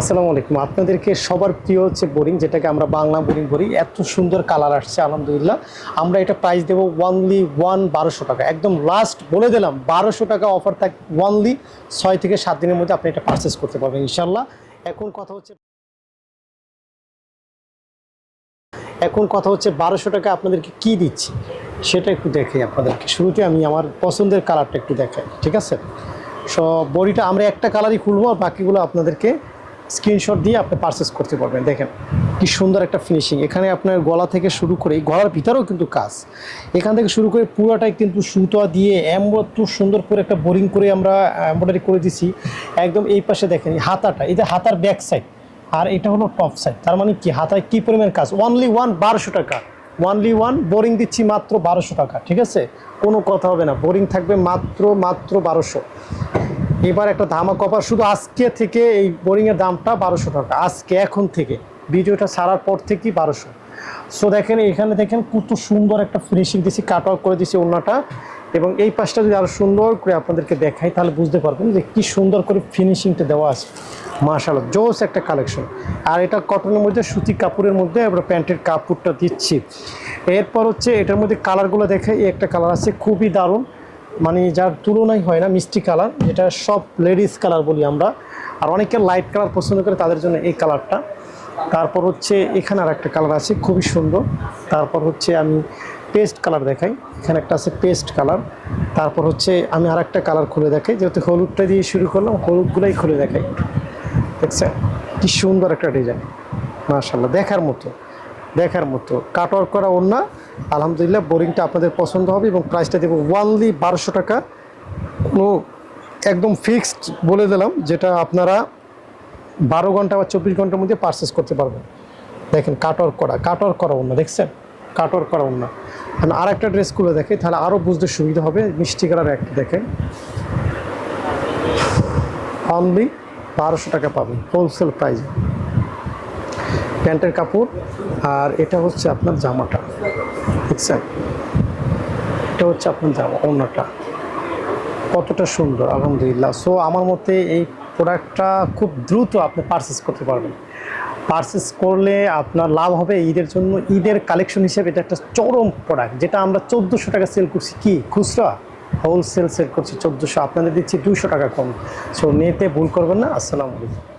আসসালামু আলাইকুম। আপনাদেরকে সবার প্রিয় হচ্ছে বোরিং, যেটাকে আমরা বাংলা বোরিং বলি। এত সুন্দর কালার আসছে, আলহামদুলিল্লাহ। আমরা এটা প্রাইস দেবো ওয়ানলি ওয়ান বারোশো টাকা। একদম লাস্ট বলে দিলাম, বারোশো টাকা অফার থাক ওয়ানলি ছয় থেকে সাত দিনের মধ্যে আপনি এটা পারচেস করতে পারবেন ইনশাল্লাহ এখন কথা হচ্ছে, এখন কথা হচ্ছে বারোশো টাকা আপনাদেরকে কি দিচ্ছি? সেটা একটু দেখাই আপনাদেরকে। শুরুতে আমি আমার পছন্দের কালারটা একটু দেখাই, ঠিক আছে? সব বডিটা আমরা একটা কালারই খুলবো আর বাকিগুলো আপনাদেরকে স্ক্রিনশট দিয়ে আপনি পারচেস করতে পারবেন। দেখেন, কি সুন্দর একটা ফিনিশিং এখানে আপনার গলা থেকে শুরু করে গলার ভিতরেও কিন্তু কাজ। এখান থেকে শুরু করে পুরোটাই কিন্তু সুতা দিয়ে এত সুন্দর করে একটা বোরিং করে আমরা এম্ব্রয়ডারি করে দিছি। একদম এই পাশে দেখেন হাতাটা, এই যে হাতার ব্যাক সাইড আর এটা হলো টপ সাইড তার মানে কি? হাতায় কি পরিমাণ কাজ? অনলি ওয়ান বারোশো টাকা। ওয়ানলি ওয়ান বোরিং দিচ্ছি মাত্র বারোশো টাকা, ঠিক আছে? কোনো কথা হবে না। বোরিং থাকবে মাত্র মাত্র বারোশো। এবার একটা ধামা কপার শুধু আজকে থেকে এই বোরিংয়ের দামটা বারোশো টাকা। আজকে, এখন থেকে। ভিডিওটা ছাড়ার পর থেকেই বারোশো। সো দেখেন, এখানে দেখেন কত সুন্দর একটা ফিনিশিং দিছি কাট আউট করে দিছি ওনাটা এবং এই পাশটা যদি আরও সুন্দর করে আপনাদেরকে দেখাই, তাহলে বুঝতে পারবেন যে কি সুন্দর করে ফিনিশিংটা দেওয়া আছে। মাশাআল্লাহ, জোস একটা কালেকশন আর এটা কটনের মধ্যে, সুতি কাপড়ের মধ্যে আমরা প্যান্টের কাপড়টা দিচ্ছি। এরপর হচ্ছে, এটার মধ্যে কালারগুলো এই একটা কালার আছে, খুবই দারুণ। মানে যার তুলনাই হয় না মিষ্টি কালার, যেটা সব লেডিস কালার বলি আমরা। আর অনেকে লাইট কালার পছন্দ করে, তাদের জন্য এই কালারটা। তারপর হচ্ছে এখানে আর একটা কালার আছে, খুবই সুন্দর। তারপর হচ্ছে আমি পেস্ট কালার দেখাই। এখানে একটা আছে পেস্ট কালার। তারপর হচ্ছে আমি আর একটা কালার খুলে দেখাই। যেহেতু হলুদটা দিয়ে শুরু করলাম, হলুদগুলোই খুলে দেখাই। দেখছেন? কি সুন্দর একটা ডিজাইন। মাশাল্লাহ দেখার মতো। দেখার মতো। কাটওয়ার করা ওড়না। আলহামদুলিল্লাহ, বোরিংটা আপনাদের পছন্দ হবে এবং প্রাইসটা দেবো ওয়ানলি বারোশো টাকা। কোনো একদম ফিক্সড বলে দিলাম, যেটা আপনারা বারো ঘণ্টা বা চব্বিশ ঘণ্টার মধ্যে পারচেস করতে পারবেন। দেখেন কাটওয়ার করা কাটওয়ার করা ওড়না, দেখছেন? কাটওয়ার করা ওড়না। এখন আর একটা ড্রেস খুলে দেখে, তাহলে আরও বুঝতে সুবিধা হবে, মিষ্টি কালার একটা, দেখেন। অনলি বারোশো টাকা পাবেন হোলসেল প্রাইসে প্যান্টের কাপড় আর এটা হচ্ছে আপনার জামাটা। দেখছেন? এটা হচ্ছে আপনার জামা অন্যটা কতটা সুন্দর, আলহামদুলিল্লাহ। সো আমার মতে এই প্রোডাক্টটা খুব দ্রুত আপনি পারচেস করতে পারবেন। পারচেস করলে আপনার লাভ হবে ঈদের জন্য। ঈদের কালেকশন হিসেবে এটা একটা চরম প্রোডাক্ট যেটা আমরা চোদ্দোশো টাকা সেল করছি। কি? খুচরা? হোলসেল সেল করছি চোদ্দোশো। আপনাদের দিচ্ছি দুশো টাকা কম। সো নিতে ভুল করবেন না। আসসালামু আলাইকুম।